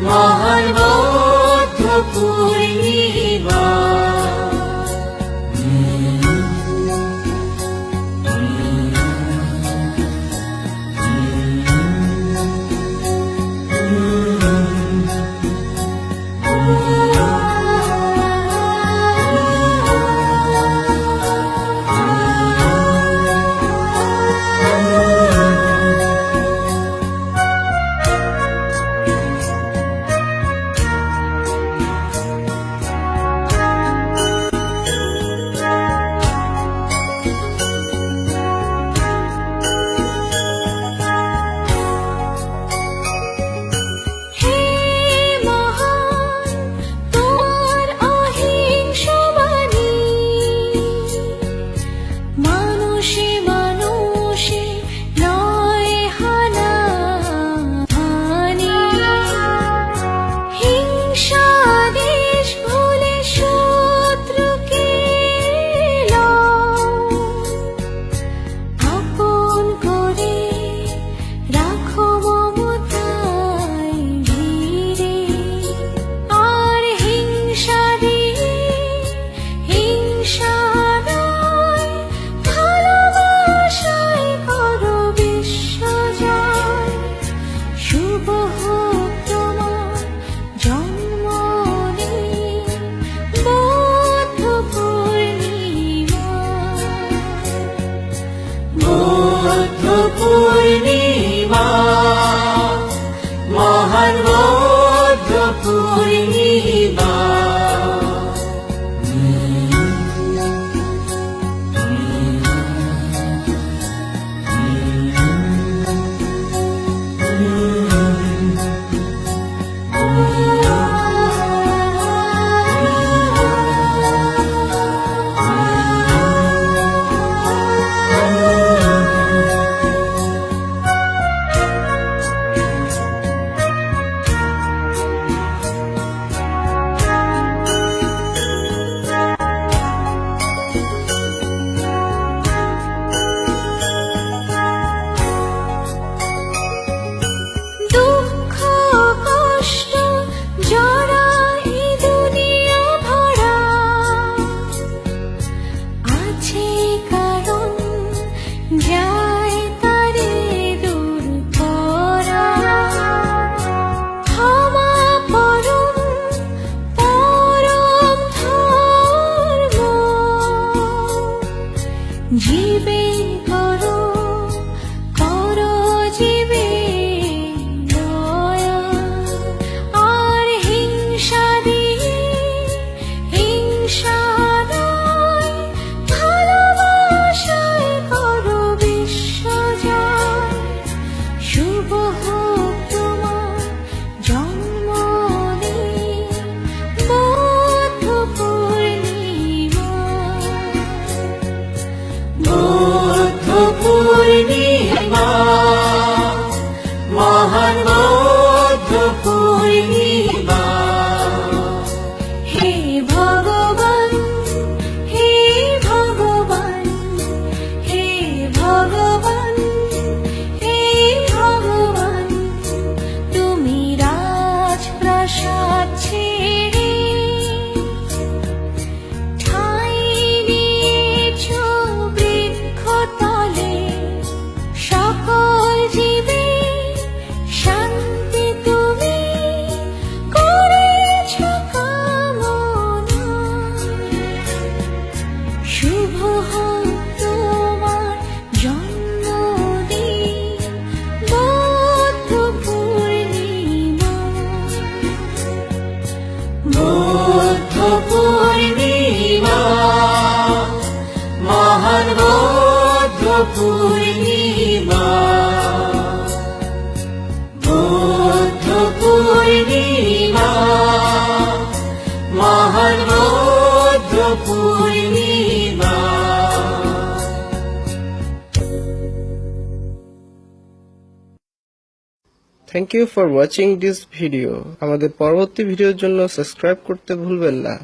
Maha Viva. Thank you for watching this video আমাদের পরবর্তী ভিডিওর জন্য সাবস্ক্রাইব করতে ভুলবেন না।